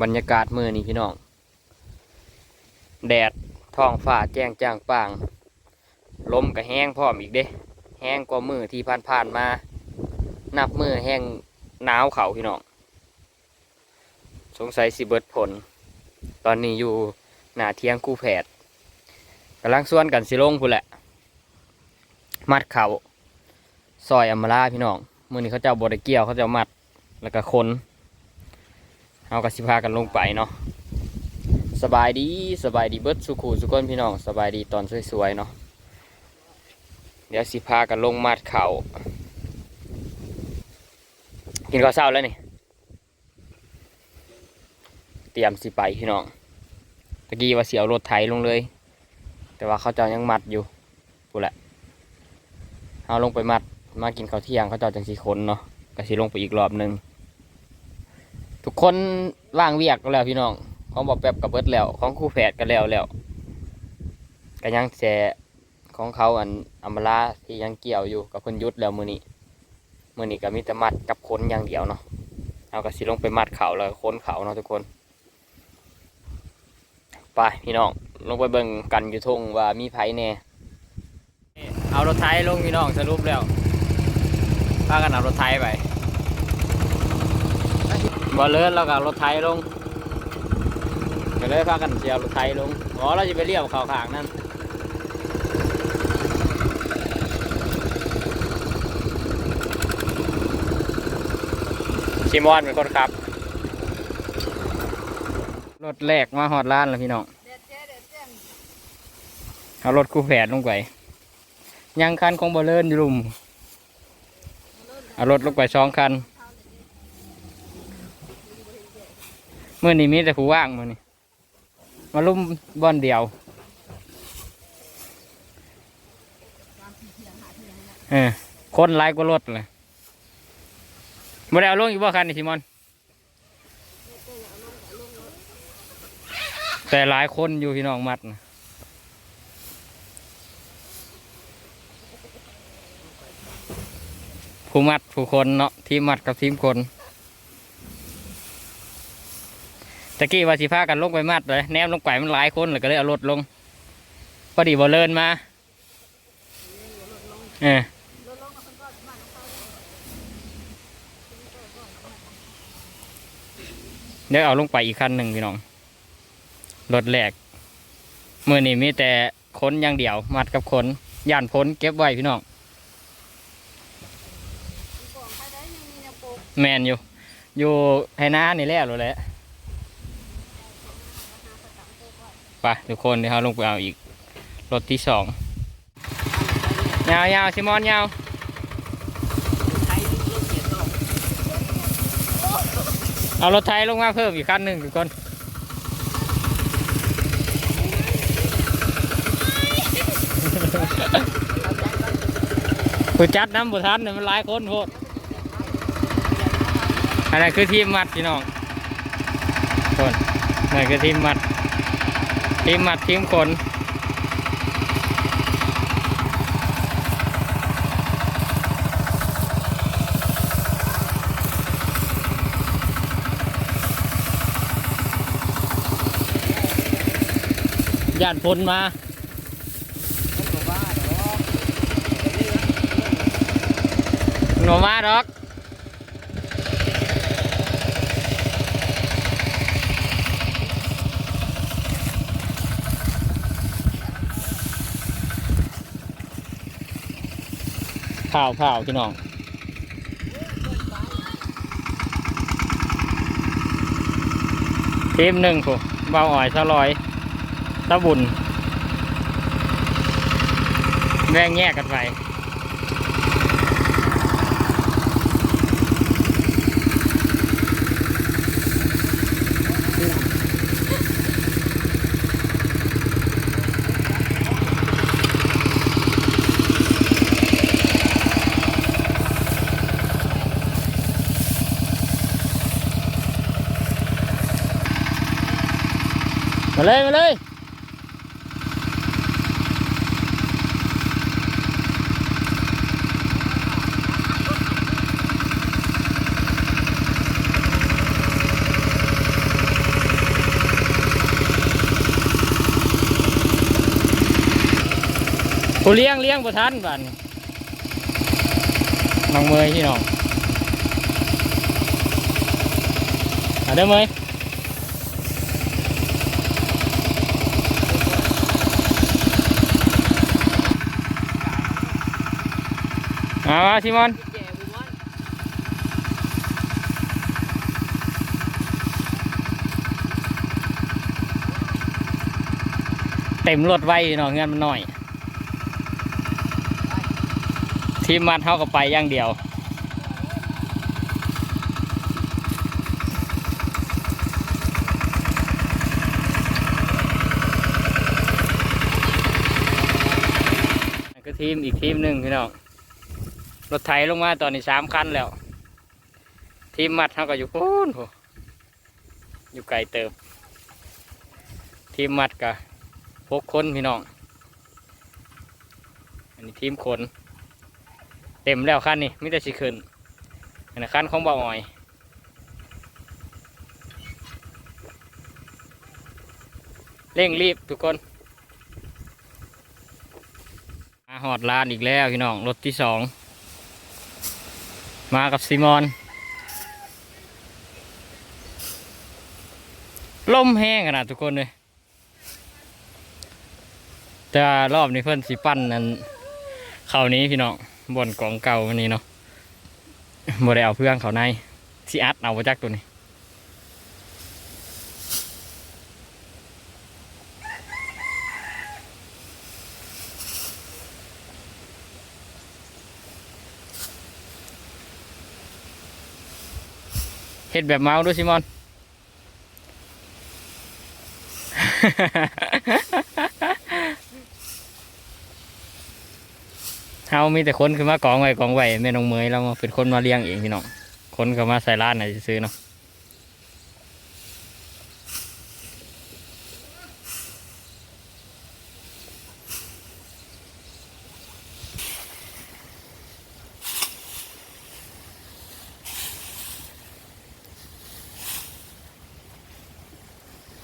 บรรยากาศมือนี่พี่น้อง แดดท้องฟ้าแจ้งจ้างป่างลมก็แห้งพร้อมอีกเด้แห้งกว่ามือที่ผ่านๆมา นับมือแห้งหนาวเขาพี่น้อง สงสัยสิเบิดผล ตอนนี้อยู่หน้าเทียงคู่แผดกำลังส่วนกันสิลงพูแหละ มัดเขาซอยอัมมาลาพี่น้องมือนี้เขาเจ้าบไดเกี่ยวเขาเจ้ามัดแล้วก็คน เอากระสิพากันลงไปเนาะสบายดีสบายดีเบิดสุขูสุกนพี่น้องสบายดีตอนสวยๆเนาะเดี๋ยวสิพากันลงมัดเขากินข้าวเช้าแล้วนี่เตรียมสิไปพี่น้องตะกี้ว่าเสียวรถไถลงเลย แต่ว่าเขาเจ้ายังมัดอยู่พูแหละเอาลงไปมัดมากินข้าวเที่ยงเขาเจ้าจังสีคนเนาะก็สิลงไปอีกรอบหนึ่ง ทุกคนว่างเวียกแล้วพี่น้องของบอกแป๊บกับเบิดแล้ว ของคู่แฝดก็แล้วแล้วก็ยังแสของเขาอันอัมราที่ยังเกี่ยวอยู่กับเพิ่นยุดแล้วมือนี้มือนี้ก็มีแต่มัดกับคนอย่างเดียวเนาะเอาก็สิลงไปมัดเขาแล้วค้นเขาเนาะทุกคน ไปพี่น้องลงไปเบิ่งกันอยู่ทงว่ามีไผแน่เอารถไถลงพี่น้องสรุปแล้วพากันเอารถไถไป บ่เลิศแล้วก็รถไถลงก็เลยพากันเสียวรถไถลงอ๋อเราจะไปเลี้ยวเขาขางนั่นชิมอนเป็นคนขับ รถแรกมาหอดร้านแล้วพี่น้องเอารถคู่แฝดลงไปยังคันของบอลเลนอยู่ลุมเอารถลงไปสองคัน มื่อนี้มีแต่ผู้ว่างมื่อนี้มาลุ่มบอนเดียวเออคนไล่กว่ารถเลยมาได้เอาลงอีกบ่คันนี่ซิมอน แต่หลายคนอยู่พี่น้องมัดนะผู้มัดผู้คนเนาะทีมมัดกับทีมคน ตะกี้ว่าสิพากันลงไปมัดเลยแนมลงไปมันหลายคนเลยก็เลยเอารถลงพอดีบอลเลินมาเออเดี๋ยวเอาลงไปอีกคันหนึ่งพี่น้องรถแหลกมือนี่มีแต่ขนอย่างเดียว มัดกับขนย่านพ้นเก็บไว้พี่น้องแมนอยู่ อยู่ไฮนานี่แหล้วเลยแหละ ไปทุกคนเดี๋ยวเราลงไปเอาอีกรถที่สองยาวยาวซิมอนยาวเอารถไทยลงมาเพิ่มอีกคันหนึ่งทุกคนผู้จัดน้ำบุทันเนี่ยมันหลายคนโพดอันนั้นคือทีมมัดพี่น้องคนนั่นคือทีมมัด ทีมหมัดทีมคนย่านพลมาหนูมาดอก ข่าวข่าวพี่น้องทีมหนึ่งผู้เบาอ่อยสลอยตะบุญแบ่งแยกกันไปาเลย มาเลยผู้เลี้ยงเลี้ยงบทันบ้านน้องเมยพี่น้องเอาเด้ไหม เอามาชิมอนเต็มรถไว้เนาะเงินมันหน่อย ทีมมันเท่ากับไปอย่างเดียวก็ทีมอีกทีมหนึ่งพี่น้อง รถไถลงมาตอนนี้สามคันแล้ว ทีมมัดเท่ากับอยู่พูนโหอยู่ไกลเติบ ทีมมัดกับหกคนพี่น้อง อันนี้ทีมขน เต็มแล้วคันนี้มิแต่สิขึ้นอันนี้คันของบ่าวอ่อยเร่งรีบทุกคนมาหอดลานอีกแล้วพี่น้องรถที่สอง มากับซีมอน ลมแห้งขนาดทุกคนเลยแต่รอบนี้เพื่อนสีปั้นนั้นเขานี้พี่น้องบนกองเก่าวันนี้เนาะบ่ได้เอาเพื่อนเขาในสีอัดเอาประจักตัวนี้ เฮ็ดแบบเมาด้วยซิมอน เฮามีแต่คนคือมากองไว้กองไว้แม่น้องเมยเรามาเป็นคนมาเลี้ยงเองพี่น้อง คนก็มาใส่ร้านไหนซื้อเนาะ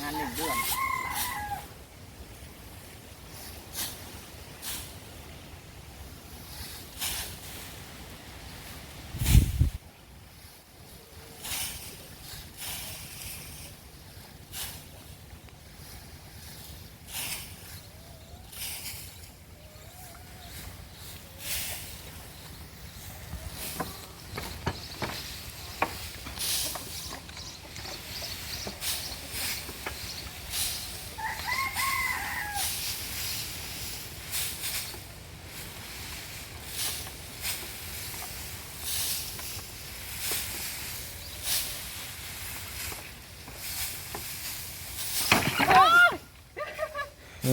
งานหนึ่ง เดือน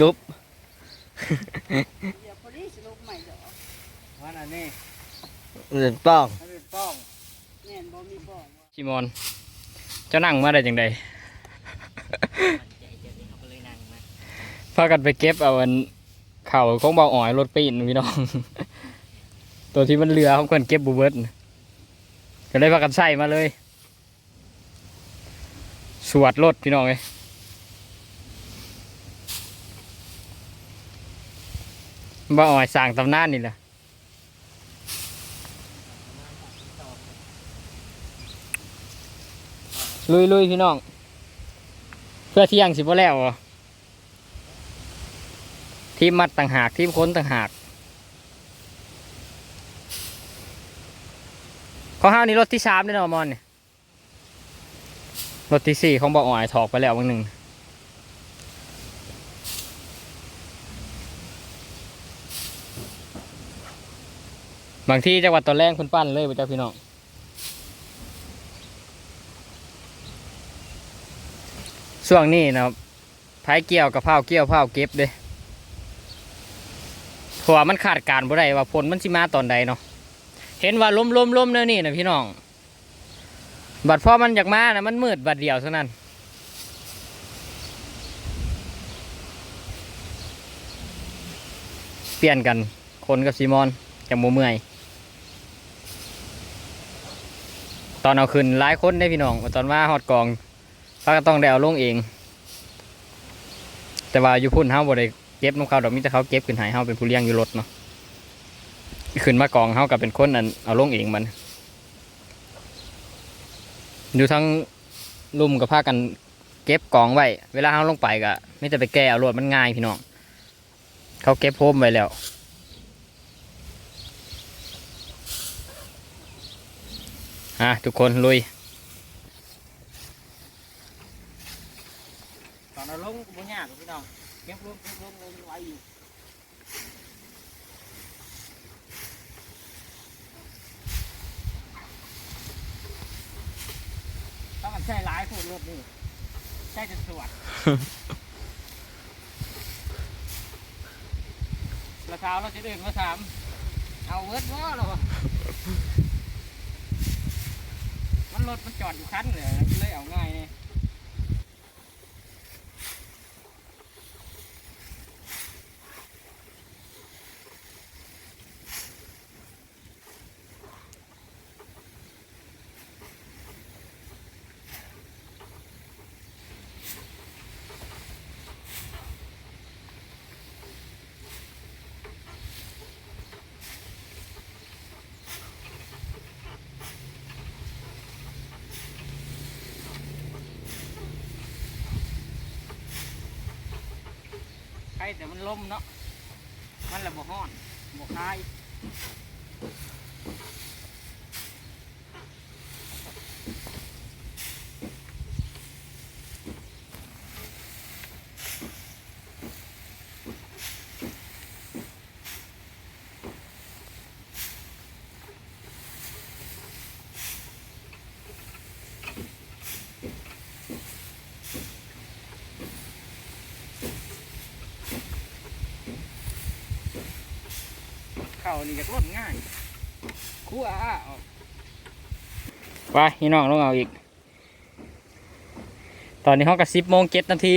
ลุบเดี๋ยวพอดีสิลูกใหม่เด้อวันอันนี้เรื่อนป้องถ้าเป็นป้องแม่นบ่มีบ่ว่าชิมอนเจะนั่งมาได้จังใดพากันไปเก็บเอาอันเข่าของเบาอ่อยรถปีนพี่น้อง ตัวที่มันเรือของคนเก็บบูเบิร์ตน่ะก็เลยพากันใส่มาเลย สวดรถพี่น้องเลย บ่อ่อยสั่งตำนานนี่แหละลุยลุยพี่น้อง เพื่อเที่ยงสิบ่แล้วเหรอทีมมัดต่างหากทีมค้นต่างหากข้อห้านี่รถที่สามนี่เนาะมอนเนี่ยรถที่สี่ของบออ่อยถอกไปแล้ววันหนึ่ง บางที่จังหวัดตอนแรกคุณปั้นเลยไปจ้าพี่น้องช่วงนี้นะครับไผเกี่ยวกับเผาเกี่ยวเผาเก็บเด้เพราะว่ามันขาดการบ่ได้ว่าผลมันสิมาตอนใดเนาะเห็นว่าล้มล้มล้มแล้วนี่นะพี่น้อง บัดพ่อมันอยากมานะมันมืดบัดเดียวเท่านั้นเปลี่ยนกันคนกับซีมอนกับโมเมื่อย ตอนเอาขึ้นหลายคนได้พี่น้องตอนว่าฮอดกองพาก็ต้องได้เอาลงเอง แต่ว่าอยู่พุ่นเฮาบ่ได้เก็บน้ำเขาดอกมิแต่เขาเก็บขึ้นหายเฮาเป็นผู้เลี้ยงอยู่รถเนาะขึ้นมากองเฮากับเป็นคนอันเอาลงเองมันอยู่ทั้งลุ่มกับผ้ากันเก็บกองไว้ เวลาเฮาลงไปก็ไม่แต่ไปแก้เอารวดมันง่ายพี่น้องเขาเก็บโฮมไว้แล้ว อะทุกคนลุยตอนเราลงก็บ่ยากหรอกพี่น้องเก็บลงเก็บลงลงไว้อยู่ต้องมันใช้หลายคนรถนี่ใช้จะสวดราคาเราจะเดินมาถามเอาเวิร์ดว่าหรอมัน รถมันจอดอยู่คันเลยเลยเอาง่ายเนี่ย แต่มันลมเนาะมันละบบห้อนบ่คาย นี่จะล่นง่ายคู่อ้าออกไปพี่น้องลงเอาอีก ตอนนี้ห้องกับสิบโมงเจ็ดนาที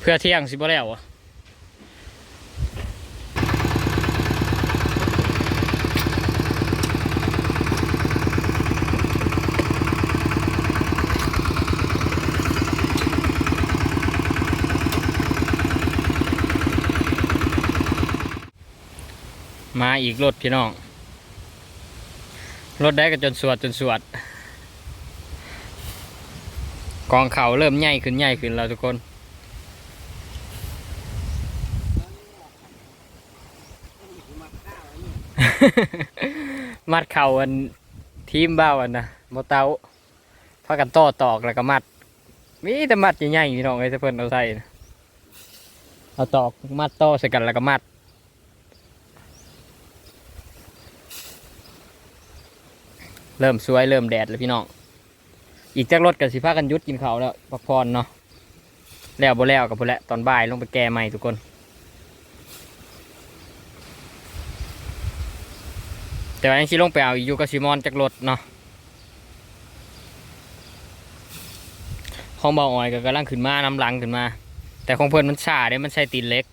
เพื่อเที่ยงสิบ่แล้วอะ มาอีกรถพี่น้อง รถได้กันจนสวดจนสวด กองเขาเริ่มใหญ่ขึ้นใหญ่ขึ้นแล้วทุกคนมัดเข่าอันทีมบ้าอันนะโมเตาพากันต่อตอกแล้วก็มัดมีแต่มัดใหญ่ๆพี่น้องไอ้เพิ่นเอาใส่เอาตอกมัดต่อใส่กันแล้วก็มัด เริ่มสวยเริ่มแดดแล้วพี่น้อง อีกจากรถกับสิพากันยุดกินเขาแล้วพักผ่อนเนาะ แล้วบ่แล้วกับบ่แล้วตอนบ่ายลงไปแก้ใหม่ทุกคน แต่ว่ายังสิลงไปเอาอยู่กับซิมอนจากรถเนาะของเบาอ่อยก็กำลังขึ้นมาน้ำลังขึ้นมา แต่ของเพิ่อนมันชาเด้มันใส่ตีนเล็ก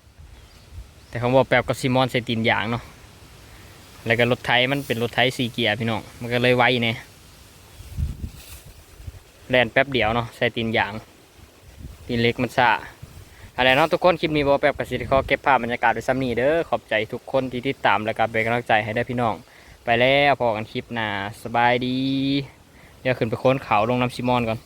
แต่ของบอกแปบกับซิมอนใส่ตีนยางเนาะ แล้วก็รถไทยมันเป็นรถไทยสี่เกียร์พี่น้อง มันก็เลยไวเนี่ยแลนแป๊บเดียวเนาะใส่ตีนยาง ตีนเล็กมันซาอะไรเนาะทุกคนคลิปนี้บอแป๊บกับสิทธิ์ขอเก็บภาพบรรยากาศไว้ซ้ำนี้เด้อ ขอบใจทุกคนที่ติดตามและก็เป็นกำลังใจให้ได้พี่น้อง ไปแล้วพอกันคลิปหน้าสบายดี เดี๋ยวขึ้นไปค้นเขาลงน้ำซิมอนก่อน